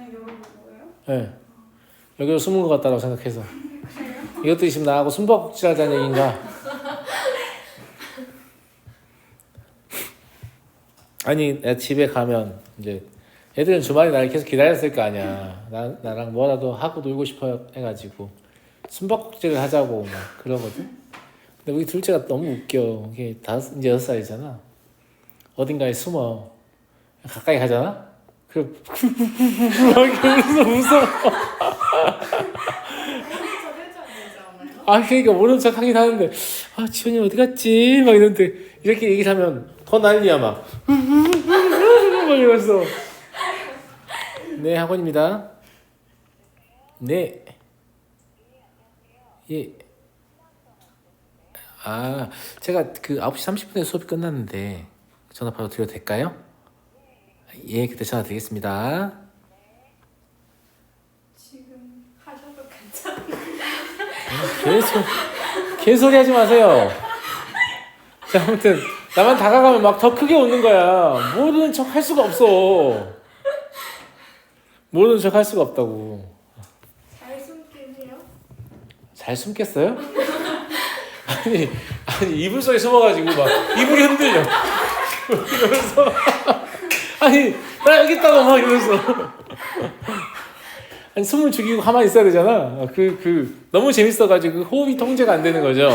그냥 열어본 거예요? 예. 여기로 숨은 것 같다고 생각해서. 이것도 있으면 나하고 숨바꼭질하자는 얘기인가? 아니, 내 집에 가면 이제 애들은 주말에 나를 계속 기다렸을 거 아니야. 나, 나랑 뭐라도 하고 놀고 싶어 해가지고 숨바꼭질을 하자고 막 그러거든. 근데 우리 둘째가 너무 웃겨. 이게 다섯 이제 여섯 살이잖아. 어딘가에 숨어 가까이 가잖아. 이러면서 웃어. 않아요? 아 그러니까 모르는 척 하긴 하는데 아 지원이 어디 갔지 막 이러는데 이렇게 얘기를 하면 더 난리야 막 막 이러면서 네 학원입니다 네 예. 아, 제가 그 9시 30분에 수업이 끝났는데 전화 바로 드려도 될까요? 예, 그때 전화 드리겠습니다. 지금 하셔도 괜찮아요. 개소, 개소리 하지 마세요. 자, 아무튼, 나만 다가가면 막 더 크게 웃는 거야. 모르는 척 할 수가 없어. 모르는 척 할 수가 없다고. 잘 숨긴 해요? 잘 숨겠어요? 아니, 아니, 이불 속에 숨어가지고 막, 이불이 흔들려. 이러면서. 아니, 나 여기 있다고 막 이러면서. 아니, 숨을 죽이고 가만히 있어야 되잖아. 그, 그, 너무 재밌어가지고 그 호흡이 통제가 안 되는 거죠.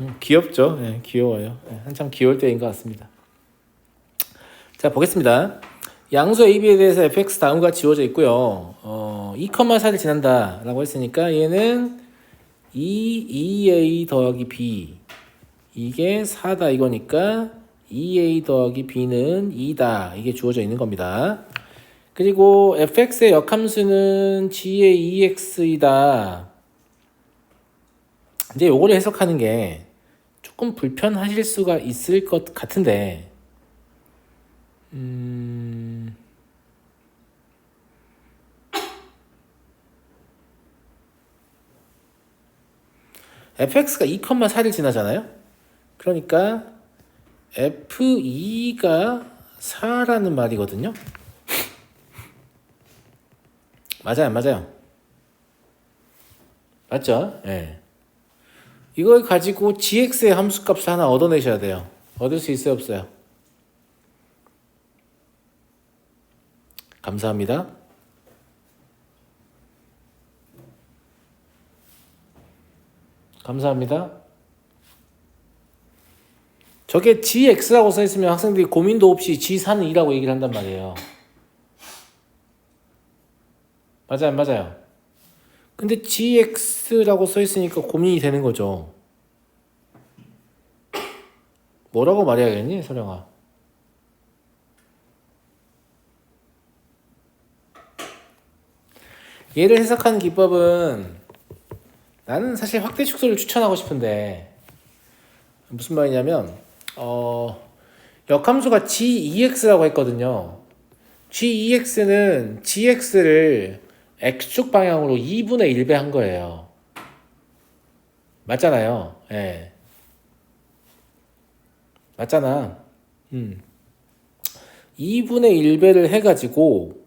음, 귀엽죠? 네, 귀여워요. 네, 한참 귀여울 때인 것 같습니다. 자, 보겠습니다. 양수 AB에 대해서 fx 다음과 지워져 있고요. 어, 2,4를 지난다 라고 했으니까 얘는 2, 2a 더하기 b 이게 4다 이거니까 2a 더하기 b는 2다 이게 주어져 있는 겁니다. 그리고 fx의 역함수는 g의 2x이다. 이제 요거를 해석하는 게 조금 불편하실 수가 있을 것 같은데 음... fx가 2,4를 지나잖아요. 그러니까 f2가 4라는 말이거든요. 맞아요, 맞아요. 맞죠? 예. 이걸 가지고 gx의 함수값을 하나 얻어내셔야 돼요. 얻을 수 있어요, 없어요? 감사합니다. 감사합니다. 저게 gx라고 써 있으면 학생들이 고민도 없이 g4는 2라고 얘기를 한단 말이에요. 맞아요, 맞아요. 근데 gx라고 써 있으니까 고민이 되는 거죠. 뭐라고 말해야겠니, 서령아? 얘를 해석하는 기법은 나는 사실 확대 축소를 추천하고 싶은데 무슨 말이냐면 어 역함수가 g2x라고 했거든요. g2x는 gx를 x축 방향으로 2분의 1배 한 거예요. 맞잖아요. 예. 맞잖아. 음. 2분의 1배를 해가지고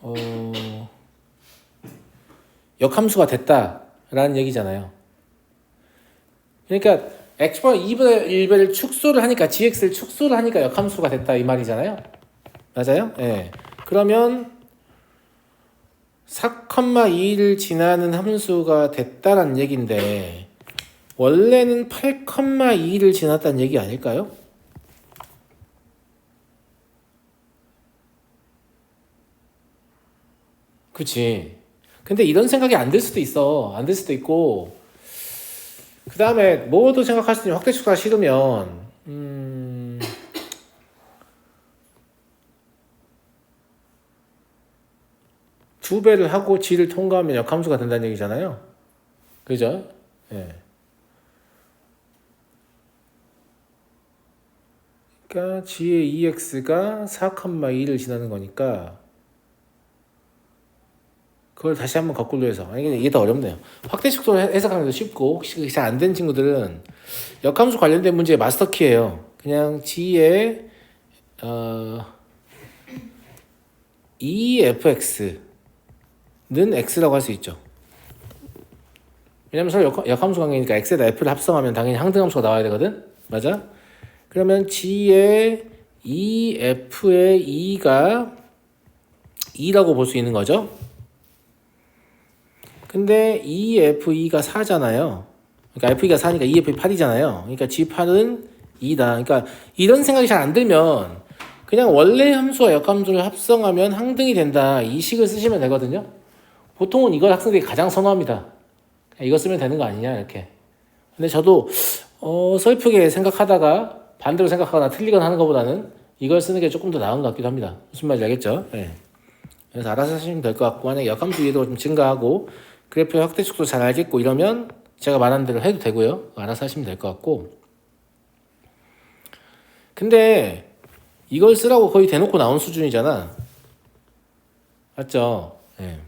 어 역함수가 됐다라는 얘기잖아요. 그러니까 x바 2분의 1배를 축소를 하니까 gx를 축소를 하니까 역함수가 됐다 이 말이잖아요. 맞아요? 예. 네. 그러면 4,2를 지나는 함수가 됐다라는 얘기인데 원래는 8,2를 지났다는 얘기 아닐까요? 그치. 근데 이런 생각이 안 들 수도 있어. 안 들 수도 있고. 그 다음에 뭐도 생각할 수 있는 확대 축소가 싫으면, 음, 두 배를 하고 g를 통과하면 역함수가 된다는 얘기잖아요. 그죠? 예. 그러니까 g의 2x가 4,2를 지나는 거니까 그걸 다시 한번 거꾸로 해서 이게 더 어렵네요. 확대 축소를 해석하는 게 쉽고 혹시 잘 안 된 친구들은 역함수 관련된 문제의 마스터 키예요. 그냥 g의 어 EFX는 X라고 할 수 있죠. 왜냐면 서로 역, 역함수 관계니까 X에다 F를 합성하면 당연히 항등함수가 나와야 되거든? 맞아? 그러면 G의 EF의 E가 2라고 볼 수 있는 거죠? 근데 EFE가 4잖아요. 그러니까 FE가 4니까 EFE 8이잖아요. 그러니까 G8은 2다. 그러니까 이런 생각이 잘 안 들면 그냥 원래 함수와 역함수를 합성하면 항등이 된다. 이 식을 쓰시면 되거든요. 보통은 이걸 학생들이 가장 선호합니다. 그냥 이거 쓰면 되는 거 아니냐 이렇게. 근데 저도 어, 슬프게 생각하다가 반대로 생각하거나 틀리거나 하는 것보다는 이걸 쓰는 게 조금 더 나은 것 같기도 합니다. 무슨 말인지 알겠죠? 네. 그래서 알아서 하시면 될 것 같고 만약에 역함수 이해도가 좀 증가하고 그래프의 확대 축도 잘 알겠고 이러면 제가 말한 대로 해도 되고요. 알아서 하시면 될 것 같고 근데 이걸 쓰라고 거의 대놓고 나온 수준이잖아. 맞죠? 예.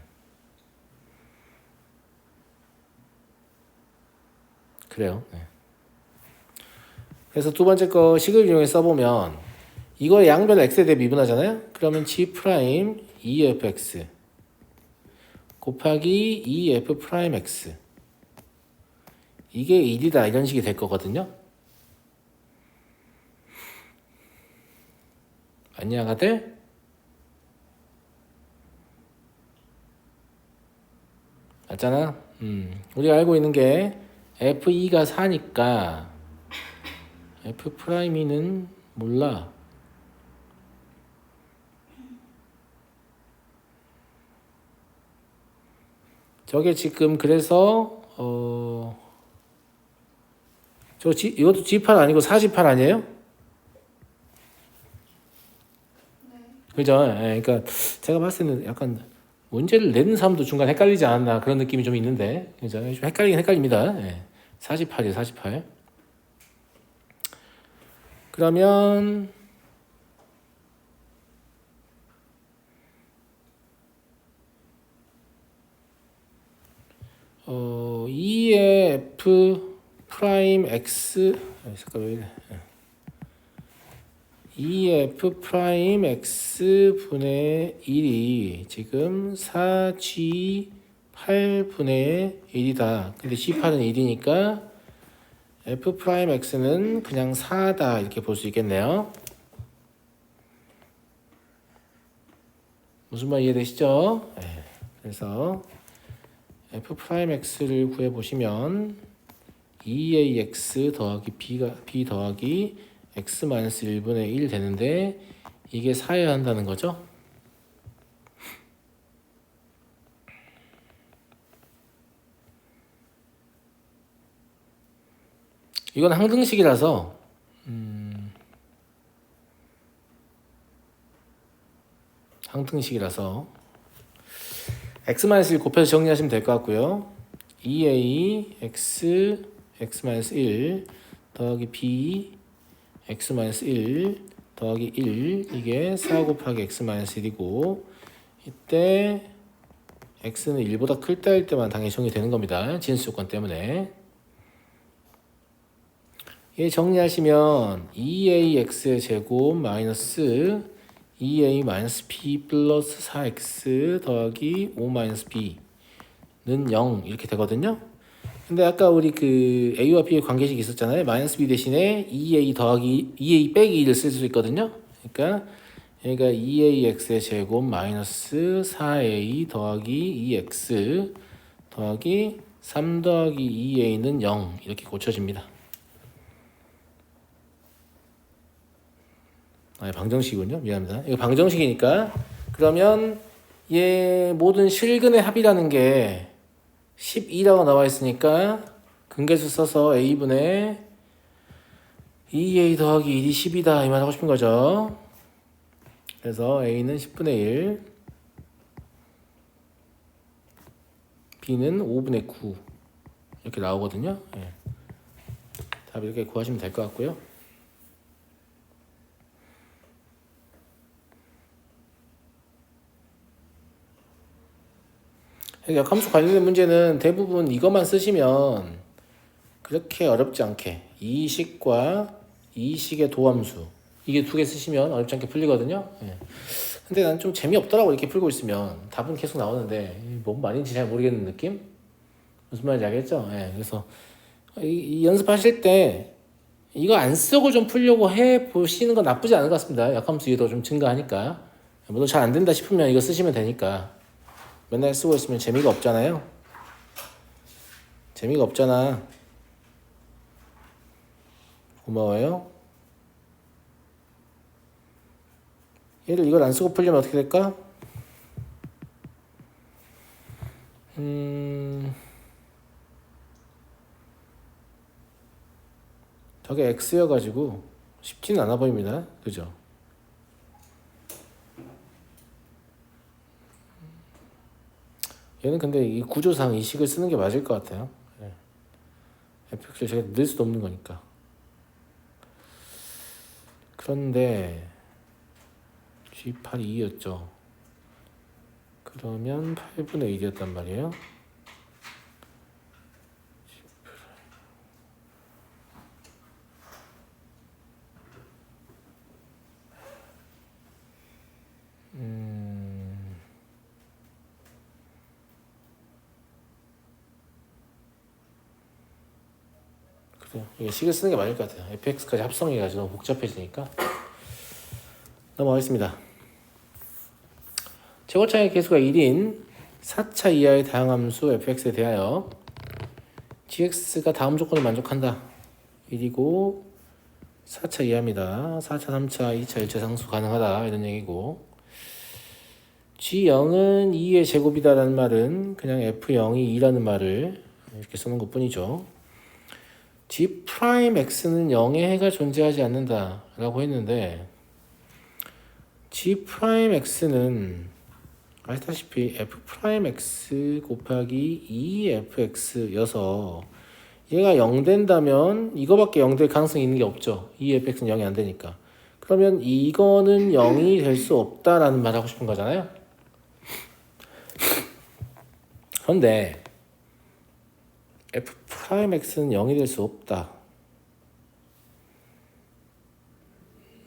그래요. 예. 그래서 두 번째 거 식을 이용해 써보면 이거 양변 x에 대해 미분하잖아요. 그러면 g 프라임 efx 곱하기 ef 프라임 x 이게 1이다 이런 식이 될 거거든요. 맞냐 아들? 맞잖아. 음, 우리가 알고 있는 게 F2가 4니까 F 프라임이는 몰라. 저게 지금 그래서 어 저 G, 이것도 G8 아니고 48 아니에요? 그죠? 예, 그러니까 제가 봤을 때는 약간 문제를 내는 사람도 중간 헷갈리지 않았나 그런 느낌이 좀 있는데 그죠? 좀 헷갈리긴 헷갈립니다. 예. 48이에요, 48. 그러면 어, 2의 F 프라임 X 아, 잠깐 왜 이래? 2f 프라임 x 분의 1이 지금 4g 8분의 1이다. 근데 g8은 1이니까 f 프라임 x는 그냥 4다 이렇게 볼 수 있겠네요. 무슨 말 이해되시죠? 네. 그래서 f 프라임 x를 구해 보시면 2ax 더하기 b가 b 더하기 x 마이너스 1분의 1 되는데 이게 4여야 한다는 거죠? 이건 항등식이라서 음, 항등식이라서 x 마이너스 1 곱해서 정리하시면 될 것 같고요. 2a x x 마이너스 1 더하기 b x-1 더하기 1 이게 4 곱하기 x-1이고 이때 x는 1보다 클 때일 때만 당연히 정리 되는 겁니다. 진수 조건 때문에 얘 정리하시면 2ax의 제곱 마이너스 2a 마이너스 b 플러스 4x 더하기 5 마이너스 b는 0 이렇게 되거든요. 근데 아까 우리 그 a와 b의 관계식이 있었잖아요. 마이너스 b 대신에 2a 더하기 2a 빼기 2를 쓸수 있거든요. 그러니까 얘가 2ax의 제곱 마이너스 4a 더하기 2x 더하기 3 더하기 2a는 0 이렇게 고쳐집니다. 아, 방정식이군요. 미안합니다. 이거 방정식이니까 그러면 얘 모든 실근의 합이라는 게 12라고 나와 있으니까 근계수 써서 a분의 2a 더하기 1이 10이다 이 말 하고 싶은 거죠. 그래서 a는 10분의 1 b는 5분의 9 이렇게 나오거든요. 예. 답 이렇게 구하시면 될 것 같고요. 그러니까 함수 관련된 문제는 대부분 이것만 쓰시면 그렇게 어렵지 않게 이 식과 이 식의 도함수 이게 두 개 쓰시면 어렵지 않게 풀리거든요. 예. 근데 난 좀 재미없더라고 이렇게 풀고 있으면 답은 계속 나오는데 이뭔 말인지 잘 모르겠는 느낌? 무슨 말인지 알겠죠? 예, 그래서 이, 이 연습하실 때 이거 안 쓰고 좀 풀려고 해 보시는 건 나쁘지 않은 것 같습니다. 약함수 이해도 좀 증가하니까. 뭐도 잘안 된다 싶으면 이거 쓰시면 되니까. 맨날 쓰고 있으면 재미가 없잖아요. 재미가 없잖아. 고마워요. 얘를 이걸 안 쓰고 풀려면 어떻게 될까? 음, 저게 x여가지고 쉽지는 않아 보입니다. 그죠? 얘는 근데 이 구조상 이 식을 쓰는 게 맞을 것 같아요. 네. fx를 제가 넣을 수도 없는 거니까. 그런데 G8이 2였죠. 그러면 8분의 1이었단 말이에요. 그래요. 식을 쓰는 게 맞을 것 같아요. fx까지 합성해가지고 너무 복잡해지니까. 넘어가겠습니다. 최고차의 개수가 1인 4차 이하의 다양함수 fx에 대하여 gx가 다음 조건을 만족한다. 1이고 4차 이하입니다. 4차, 3차, 2차, 1차 상수 가능하다 이런 얘기고 g0은 2의 제곱이다라는 말은 그냥 f0이 2라는 말을 이렇게 쓰는 것 뿐이죠. G 프라임 x는 0의 해가 존재하지 않는다라고 했는데 g 프라임 x는 아시다시피 f 프라임 x 곱하기 2fx여서 얘가 0 된다면 이거밖에 0 될 가능성이 있는 게 없죠. 2fx는 0이 안 되니까. 그러면 이거는 0이 될 수 없다라는 말 하고 싶은 거잖아요. 그런데 프라임 x는 0이 될 수 없다.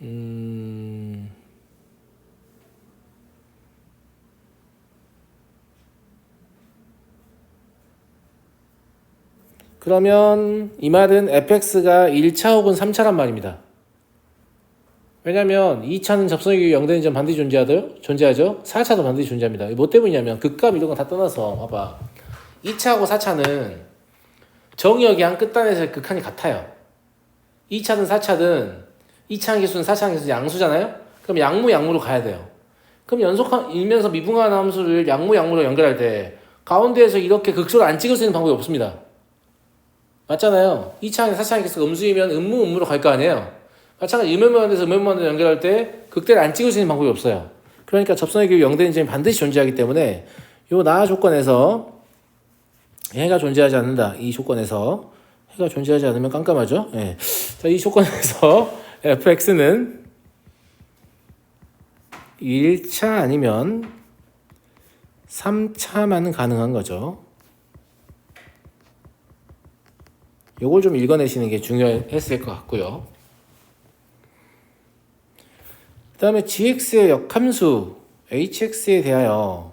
음... 그러면 이 말은 fx가 1차 혹은 3차란 말입니다. 왜냐면 2차는 접선이 0 되는 점 반드시 존재하죠. 존재하죠. 4차도 반드시 존재합니다. 뭐 때문이냐면 극값 이런 거다 떠나서 봐봐. 2차하고 4차는 정의역이 한 끝단에서 극한이 같아요. 2차든 4차든 2차 계수는 4차 계수 양수잖아요. 그럼 양무 양무로 가야 돼요. 그럼 연속한 일면서 미분한 함수를 양무 양무로 연결할 때 가운데에서 이렇게 극소를 안 찍을 수 있는 방법이 없습니다. 맞잖아요. 2차항에 4차항 계수가 음수이면 음무 음무로 갈 거 아니에요. 마찬가지 음면만에서 음면만을 연결할 때 극대를 안 찍을 수 있는 방법이 없어요. 그러니까 접선의 교육 0되는 점이 반드시 존재하기 때문에 요 나 조건에서 해가 존재하지 않는다. 이 조건에서 해가 존재하지 않으면 깜깜하죠. 예. 자, 이 조건에서 fx는 1차 아니면 3차만은 가능한 거죠. 요걸 좀 읽어내시는 게 중요했을 것 같고요. 그 다음에 gx의 역함수 hx에 대하여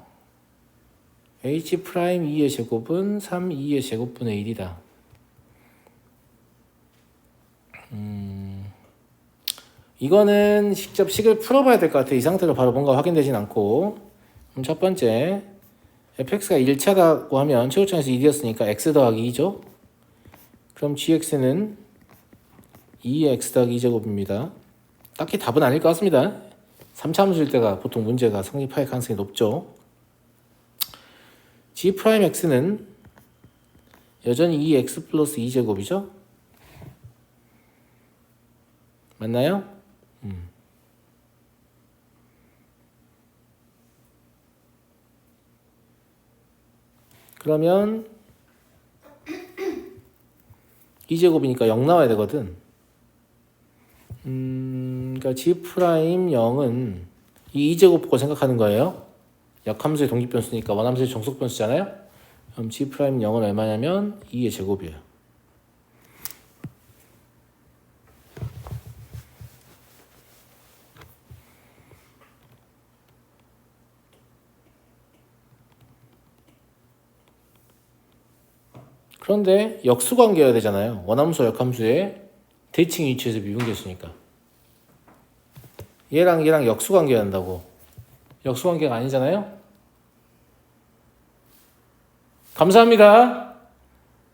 h 프라임 2의 제곱은 3 2의 제곱분의 1이다. 음, 이거는 직접 식을 풀어봐야 될 것 같아요. 이 상태로 바로 뭔가 확인되진 않고. 그럼 첫 번째, fx가 1차라고 하면 최고점에서 1이었으니까 x 더하기 2죠. 그럼 gx는 2의 x 더하기 2제곱입니다. 딱히 답은 아닐 것 같습니다. 3차 함수일 때가 보통 문제가 성립할 가능성이 높죠. G 프라임 x는 여전히 2x 플러스 2제곱이죠. 맞나요? 음. 그러면 2제곱이니까 0 나와야 되거든. 음, 그러니까 g 프라임 0은 이 2제곱 보고 생각하는 거예요. 약함수의 독립변수니까 원함수의 정속변수잖아요. 그럼 g 프라임 0은 얼마냐면 2의 제곱이에요. 그런데 역수관계여야 되잖아요. 원함수와 역함수의 대칭 위치에서 미분계수니까. 얘랑 얘랑 역수 관계여야 한다고. 역수관계가 아니잖아요. 감사합니다.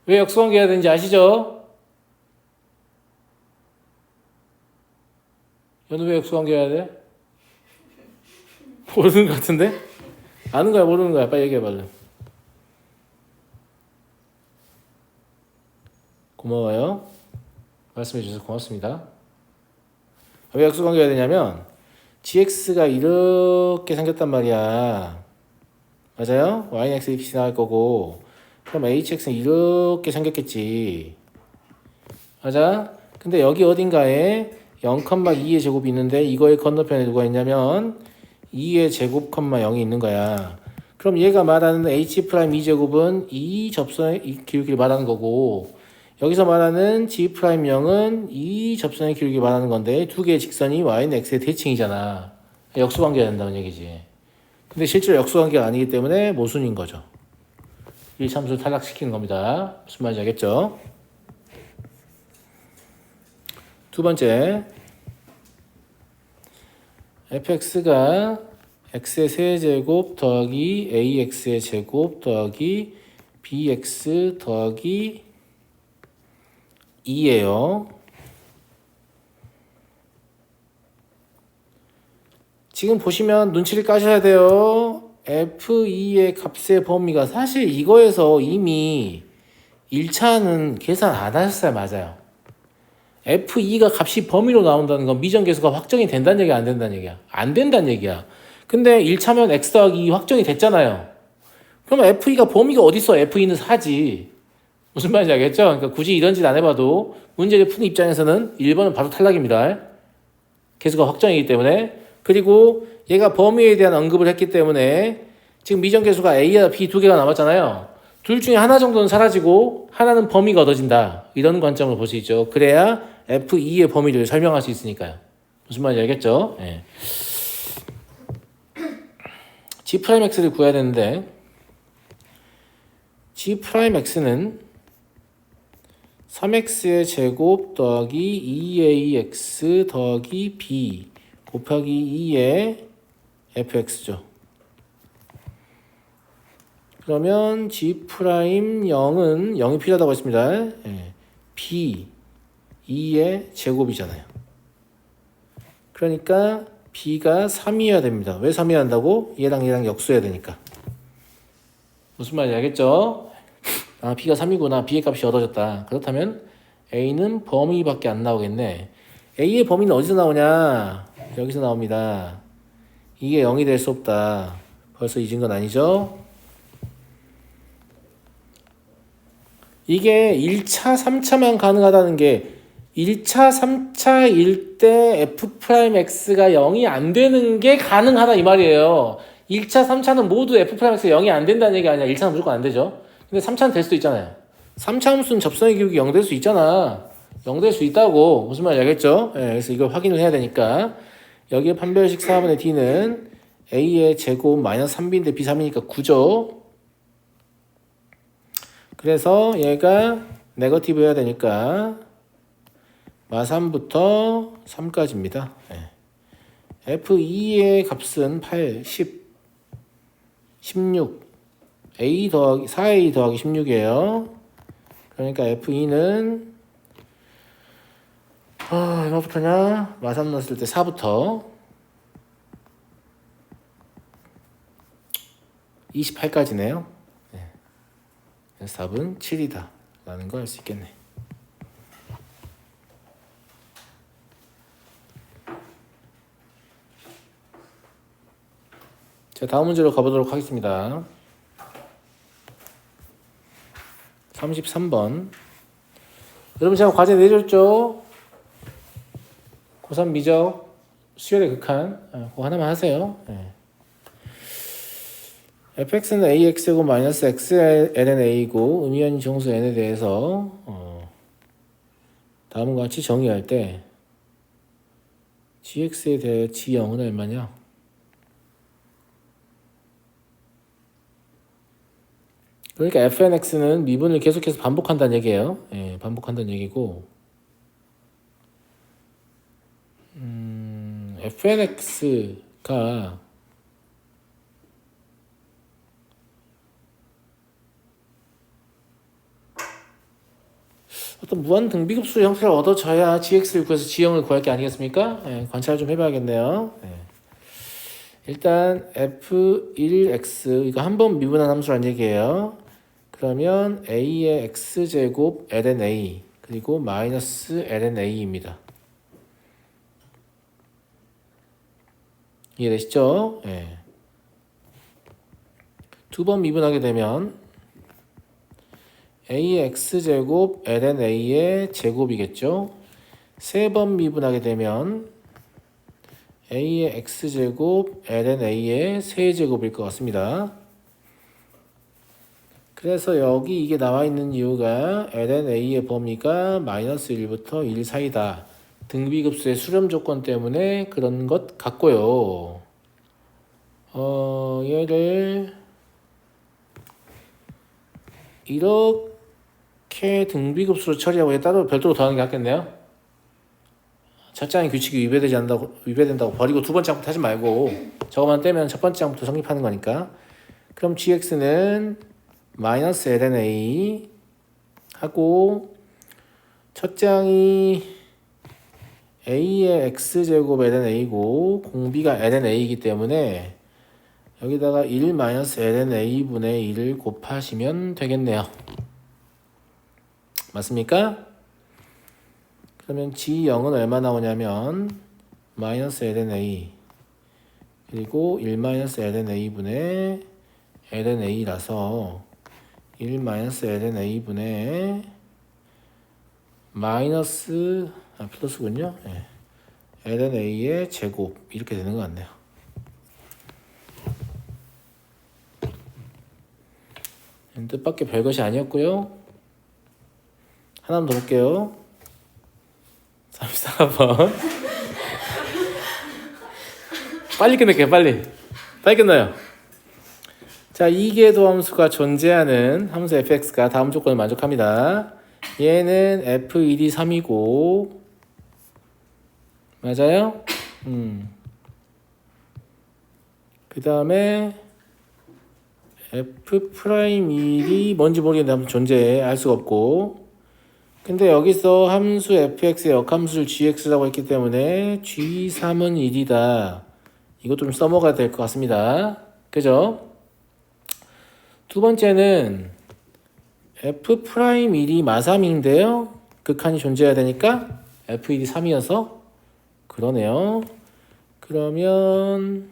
왜 역수관계해야 되는지 아시죠? 얘는 왜 역수관계해야 돼? 모르는 것 같은데? 아는 거야 모르는 거야 빨리 얘기해 빨리 고마워요 말씀해 주셔서 고맙습니다 왜 약수관계가 되냐면 gx가 이렇게 생겼단 말이야 맞아요? x 이렇게 나갈 거고 그럼 hx는 이렇게 생겼겠지 맞아? 근데 여기 어딘가에 0,2의 제곱이 있는데 이거의 건너편에 누가 있냐면 2의 제곱 컴마 0이 있는 거야. 그럼 얘가 말하는 h 프라임 2제곱은 이 접선의 이 기울기를 말하는 거고 여기서 말하는 g 프라임 0은 이 접선의 기울기를 말하는 건데 두 개의 직선이 y는 x의 대칭이잖아. 역수관계가 된다는 얘기지. 근데 실제로 역수관계가 아니기 때문에 모순인 거죠. 이 참수를 탈락시키는 겁니다. 무슨 말인지 알겠죠? 두 번째, fx가 x의 세제곱 더하기 ax의 제곱 더하기 bx 더하기 2예요. 지금 보시면 눈치를 까셔야 돼요. f2의 값의 범위가 사실 이거에서 이미 1차는 계산 안 하셨어요. 맞아요. F2가 값이 범위로 나온다는 건 미정계수가 확정이 된다는 얘기야, 안 된다는 얘기야? 안 된다는 얘기야. 근데 1차면 X 더하기 2 확정이 됐잖아요. 그러면 F2가 범위가 어딨어? F2는 4지. 무슨 말인지 알겠죠? 그러니까 굳이 이런 짓 안 해봐도 문제를 푸는 입장에서는 1번은 바로 탈락입니다. 계수가 확정이기 때문에. 그리고 얘가 범위에 대한 언급을 했기 때문에 지금 미정계수가 A와 B 두 개가 남았잖아요. 둘 중에 하나 정도는 사라지고 하나는 범위가 얻어진다. 이런 관점으로 볼 수 있죠. 그래야 F2의 범위를 설명할 수 있으니까요. 무슨 말인지 알겠죠? 예. G'X를 구해야 되는데 G'X는 3X의 제곱 더하기 2AX 더하기 B 곱하기 2의 fx죠. 그러면 g 프라임 0은 0이 필요하다고 했습니다. 예. b 2의 제곱이잖아요. 그러니까 b가 3이어야 됩니다. 왜 3이어야 한다고? 얘랑 얘랑 역수해야 되니까. 무슨 말인지 알겠죠? 아, b가 3이구나. b의 값이 얻어졌다. 그렇다면 a는 범위밖에 안 나오겠네. a의 범위는 어디서 나오냐? 여기서 나옵니다. 이게 0이 될 수 없다. 벌써 잊은 건 아니죠? 이게 1차, 3차만 가능하다는 게 1차, 3차일 때 f'x가 0이 안 되는 게 가능하다 이 말이에요. 1차, 3차는 모두 f'x가 0이 안 된다는 얘기 아니야. 1차는 무조건 안 되죠. 근데 3차는 될 수도 있잖아요. 3차 함수는 접선의 기울기 0 될 수 있잖아. 0 될 수 있다고. 무슨 말인지 알겠죠? 예, 그래서 이걸 확인을 해야 되니까. 여기에 판별식 4분의 d는 a의 제곱 마이너스 3b인데 b3이니까 9죠. 그래서 얘가 네거티브 해야 되니까 마3부터 3까지입니다. 예. F2의 값은 8, 10, 16, A 더하기, 4A 더하기 16이에요. 그러니까 F2는, 아, 얼마부터냐? 마3 넣었을 때 4부터 28까지네요. 그래서 답은 7이다. 라는 걸 알 수 있겠네. 자, 다음 문제로 가보도록 하겠습니다. 33번. 여러분, 제가 과제 내줬죠? 고3 미적, 수열의 극한. 아, 그거 하나만 하세요. 네. fx는 ax이고 마이너스 xln a고 의미한 정수 n에 대해서 어, 다음과 같이 정의할 때 gx에 대해 g0은 얼마냐? 그러니까 fnx는 미분을 계속해서 반복한다는 얘기예요. 예, 반복한다는 얘기고 음, fnx가 어떤 무한 등비급수 형태를 얻어져야 gx를 구해서 g형을 구할 게 아니겠습니까? 예, 관찰 좀 해봐야겠네요. 예. 일단 f1x 이거 한 번 미분한 함수란 얘기예요. 그러면 a의 x 제곱 ln a 그리고 마이너스 ln a입니다. 이해되시죠? 예. 두 번 미분하게 되면 a의 x 제곱 ln a의 제곱이겠죠. 세 번 미분하게 되면 a의 x 제곱 ln a의 세제곱일 것 같습니다. 그래서 여기 이게 나와 있는 이유가 ln a의 범위가 마이너스 1부터 1 사이다. 등비급수의 수렴 조건 때문에 그런 것 같고요. 어, 얘를 이렇게 등비급수로 처리하고 얘 따로 별도로 더하는 게 낫겠네요. 첫 장의 규칙이 위배되지 않는다고 위배된다고 버리고 두 번째 장부터 하지 말고 저거만 떼면 첫 번째 장부터 성립하는 거니까 그럼 gx는 마이너스 ln a 하고 첫 장이 a의 x 제곱 ln a고 공비가 ln a이기 때문에 여기다가 1 마이너스 ln a 분의 1을 곱하시면 되겠네요. 맞습니까? 그러면 G0은 얼마 나오냐면 마이너스 ln a 그리고 1 마이너스 ln a 분의 ln a라서 1 마이너스 ln a 분의 마이너스 아 플러스군요. 예. ln a의 제곱 이렇게 되는 것 같네요. 뜻밖의 별것이 아니었고요. 하나만 더 볼게요. 34번. 빨리 끝낼게요, 빨리. 빨리 끝나요. 자, 이계도 함수가 존재하는 함수 fx가 다음 조건을 만족합니다. 얘는 f1이 3이고, 맞아요? 음. 그 다음에 f 프라임 1이 뭔지 모르겠는데 아무튼 존재해. 알 수가 없고. 근데 여기서 함수 fx의 역함수를 gx라고 했기 때문에 g3은 1이다. 이것도 좀 써먹어야 될 것 같습니다. 그죠? 두 번째는 f 프라임 1이 마3인데요. 극한이 존재해야 되니까 f1이 3이어서 그러네요. 그러면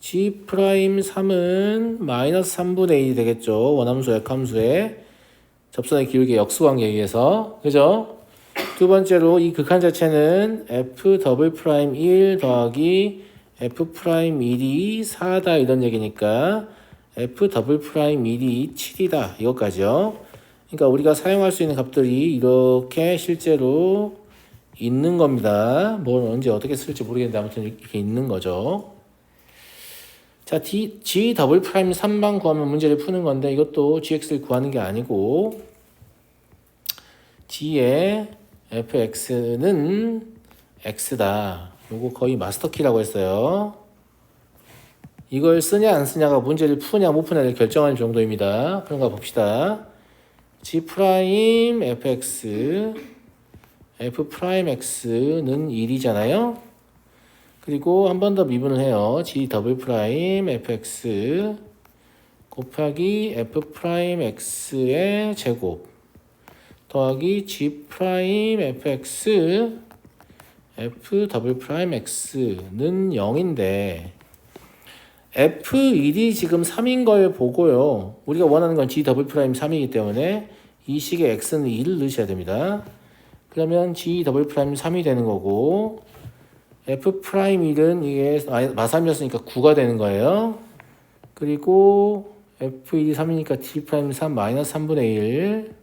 g 프라임 3은 마이너스 3분의 1이 되겠죠. 원함수 역함수의 접선의 기울기 역수관계에 의해서 그죠? 두 번째로 이 극한 자체는 f 더블 프라임 1 더하기 f 프라임 1이 4다 이런 얘기니까 f 더블 프라임 1이 7이다 이것까지요. 그러니까 우리가 사용할 수 있는 값들이 이렇게 실제로 있는 겁니다. 뭘 언제 어떻게 쓸지 모르겠는데 아무튼 이렇게 있는 거죠. 자, D, G 더블 프라임 3방 구하면 문제를 푸는 건데 이것도 GX를 구하는 게 아니고 G의 fx는 x다. 요거 거의 마스터키라고 했어요. 이걸 쓰냐 안 쓰냐가 문제를 푸냐 못 푸냐를 결정하는 정도입니다. 그런가 봅시다. G 프라임 fx f 프라임 x는 1이잖아요. 그리고 한 번 더 미분을 해요. g 더블 프라임 fx 곱하기 f 프라임 x의 제곱 더하기 g 프라임 fx f 더블 프라임 x는 0인데 f1이 지금 3인 걸 보고요. 우리가 원하는 건 g 더블 프라임 3이기 때문에 이 식의 x는 1을 넣으셔야 됩니다. 그러면 g 더블 프라임 3이 되는 거고 f 프라임 1은 이게 마3이었으니까 9가 되는 거예요. 그리고 f1이 3이니까 t 프라임 3 마이너스 3분의 1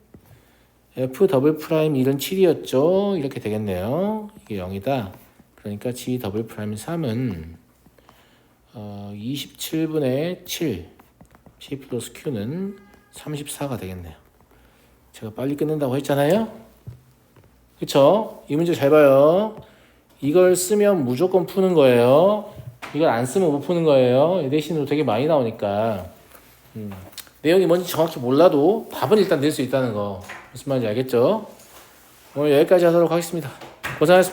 f 더블 프라임 1은 7이었죠. 이렇게 되겠네요. 이게 0이다. 그러니까 g 더블 프라임 3은 어, 27분의 7 c 플러스 q는 34가 되겠네요. 제가 빨리 끝낸다고 했잖아요. 그쵸? 이 문제 잘 봐요. 이걸 쓰면 무조건 푸는 거예요. 이걸 안 쓰면 못 푸는 거예요. 내신으로 되게 많이 나오니까. 음, 내용이 뭔지 정확히 몰라도 답은 일단 낼 수 있다는 거. 무슨 말인지 알겠죠? 오늘 여기까지 하도록 하겠습니다. 고생하셨습니다.